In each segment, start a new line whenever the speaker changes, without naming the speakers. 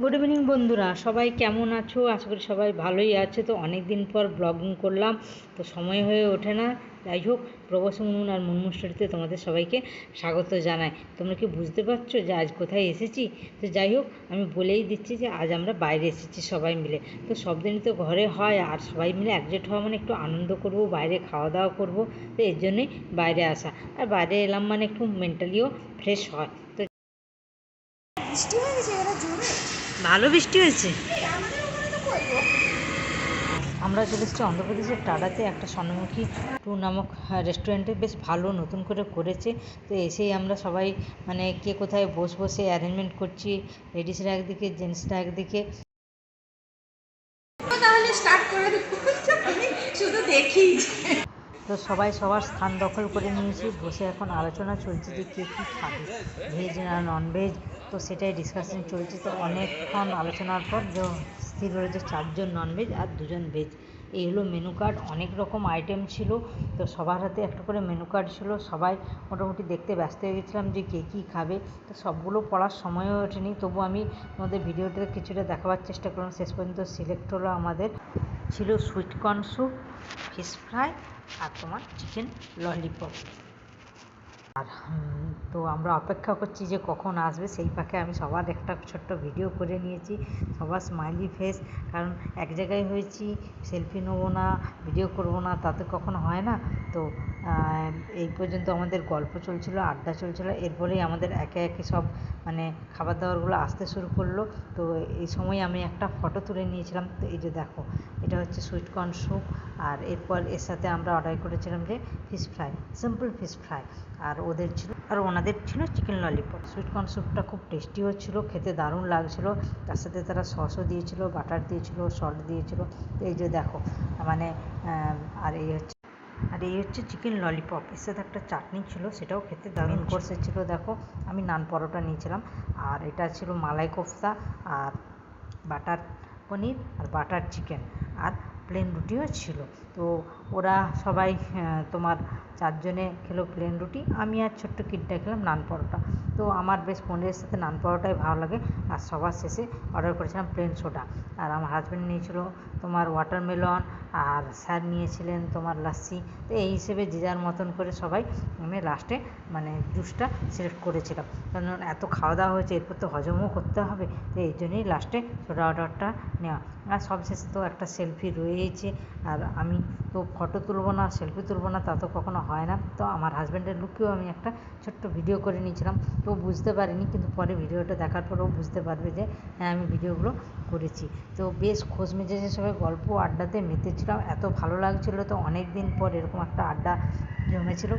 Good evening বন্ধুরা। সবাই কেমন আছো? আশা করি সবাই ভালোই আছে। তো অনেক দিন পর ব্লগিং করলাম, তো সময় হয়ে ওঠে না। যাই হোক, প্রবাস মুন আর মুনমুন স্টোরিতে তোমাদের সবাইকে স্বাগত জানাই। তোমরা কি বুঝতে পারছ যে আজ কোথায় এসেছি? তো যাই হোক, আমি বলেই দিচ্ছি যে আজ আমরা বাইরে এসেছি সবাই মিলে। তো সব দিনই তো ঘরে হয়, আর সবাই মিলে একজোট হওয়া মানে একটু আনন্দ করব, বাইরে খাওয়া দাওয়া করব। তো এর জন্যই বাইরে আসা। আর বাইরে এলাম মানে একটু মেন্টালিও ফ্রেশ হয়। তো
বৃষ্টি হয়ে গেছে এরা জোরে।
ভালো বৃষ্টি হয়েছে? আমরা চলে এসেছি অন্ধ্রপ্রদেশের টাডাতে একটা স্বর্ণমুখী টু নামক রেস্টুরেন্টে বেশ ভালো নতুন করে করেছে। তো এসেই আমরা সবাই মানে কে কোথায় বস বসে অ্যারেঞ্জমেন্ট করছি লেডিসরা একদিকে জেন্টসরা একদিকে।
তাহলে স্টার্ট করে শুধু দেখি।
তো সবাই সবার স্থান দখল করে নিয়েছি। বসে এখন আলোচনা চলছে যে কে কী খাবে। ভেজ না নন ভেজ তো সেটাই ডিসকাশন চলছে। তো অনেকক্ষণ আলোচনার পর স্থির হয়েছে চারজন নন ভেজ আর দুজন ভেজ এই হলো মেনু কার্ড অনেক রকম আইটেম ছিল। তো সবার হাতে একটা করে মেনু কার্ড ছিল। সবাই মোটামুটি দেখতে ব্যস্ত হয়ে গেছিলাম যে কে কী খাবে। তো সবগুলো পড়ার সময়ও ওঠেনি। তবু আমি তোমাদের ভিডিওটাতে কিছুটা দেখাবার চেষ্টা করলাম। শেষ পর্যন্ত সিলেক্ট হলো আমাদের। ছিল সুইটকর্ন স্যুপ ফিশ ফ্রাই আর তোমার চিকেন ললিপপ আর তো আমরা অপেক্ষা করছি যে কখন আসবে, সেই ফাঁকে আমি সবার একটা ছোট্ট ভিডিও করে নিয়েছি, সবার স্মাইলি ফেস কারণ এক জায়গায় হয়েছি সেলফি নেব না ভিডিও করব না, তাতে কখনো হয় না? তো এই পর্যন্ত আমাদের গল্প চলছিল, আড্ডা চলছিল এরপরেই আমাদের একে একে সব মানে খাবার দাবারগুলো আসতে শুরু করল। তো এই সময় আমি একটা ফটো তুলে নিয়েছিলাম, তো এই যে দেখো, এটা হচ্ছে সুইট কর্ন স্যুপ আর এরপর এর সাথে আমরা অর্ডার করেছিলাম যে fish fry simple fish fry আর ওদের ছিল, আর ওনাদের ছিল চিকেন ললিপপ সুইট কর্ন স্যুপটা খুব টেস্টিও ছিল, খেতে দারুণ লাগছিল, তার সাথে তারা সসও দিয়েছিল বাটার দিয়েছিল সল্ট দিয়েছিল এই যে দেখো মানে আর এই হচ্ছে আর এই হচ্ছে চিকেন ললিপপ এর সাথে একটা চাটনি ছিল সেটাও খেতে দারুণ কোর্সে ছিল দেখো। আমি নান পরোটা নিয়েছিলাম আর এটা ছিল মালাই কোফতা আর বাটার পনির আর বাটার চিকেন আর প্লেন রুটিও ছিল। তো ওরা সবাই তোমার চারজনে খেলো প্লেন রুটি আমি আর ছোট্ট কিডটা খেলাম নান পরোটা। তো আমার বেশ পনিরের সাথে নান পরোটাই ভালো লাগে আর সবার শেষে অর্ডার করেছিলাম প্লেন সোডা আর আমার হাজব্যান্ড নিয়েছিল তোমার ওয়াটারমেলন আর স্যার নিয়েছিলেন তোমার লাস্সি তো এই হিসেবে যে যার মতন করে সবাই আমি লাস্টে মানে জুসটা সিলেক্ট করেছিলাম কারণ এত খাওয়া দাওয়া হয়েছে, এরপর তো হজমও করতে হবে। তো এই জন্যই লাস্টে সোডা অর্ডারটা নেওয়া। আর সবশেষে তো একটা সেলফি রয়েছে। আর আমি তো ফটো তুলবো না সেলফি তুলবো না, তা তো কখনো হয় না। তো আমার হাজব্যান্ডের লুকেও আমি একটা ছোট্ট ভিডিও করে নিয়েছিলাম। তো বুঝতে পারিনি, কিন্তু পরে ভিডিওটা দেখার পর ও বুঝতে পারবে যে হ্যাঁ আমি ভিডিওগুলো করেছি। তো বেশ খোঁজ মেজেছে সবাই গল্প আড্ডাতে মেতেছিলাম। এত ভালো লাগছিল তো অনেক দিন পর এরকম একটা আড্ডা জমেছিল।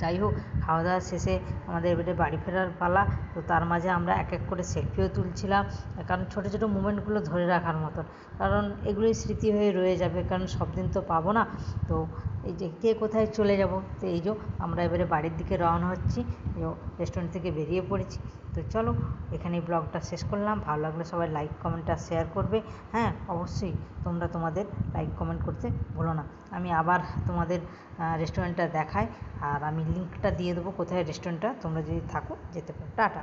যাই হোক খাওয়া দাওয়া শেষে আমাদের এবারে বাড়ি ফেরার পালা। তো তার মাঝে আমরা এক এক করে সেলফিও তুলছিলাম। কারণ ছোটো ছোটো মুমেন্টগুলো ধরে রাখার মতন। কারণ এগুলোই স্মৃতি হয়ে রয়ে যাবে, কারণ সব দিন তো পাবো না। তো এই যে, কে কোথায় চলে যাব? তো এই যে, আমরা এবারে বাড়ির দিকে রওনা হচ্ছি। রেস্টুরেন্ট থেকে বেরিয়ে পড়েছি। তো চলো এখানে ব্লগটা শেষ করলাম। ভালো লাগলে সবাই লাইক কমেন্ট আর শেয়ার করবে। হ্যাঁ অবশ্যই তোমরা তোমাদের লাইক কমেন্ট করতে ভুলো না। আমি আবার তোমাদের রেস্টুরেন্টটা দেখাই। আর আমি লিঙ্কটা দিয়ে দেবো কোথায় রেস্টুরেন্টটা তোমরা যদি থাকো, যেতে পারো। টাটা।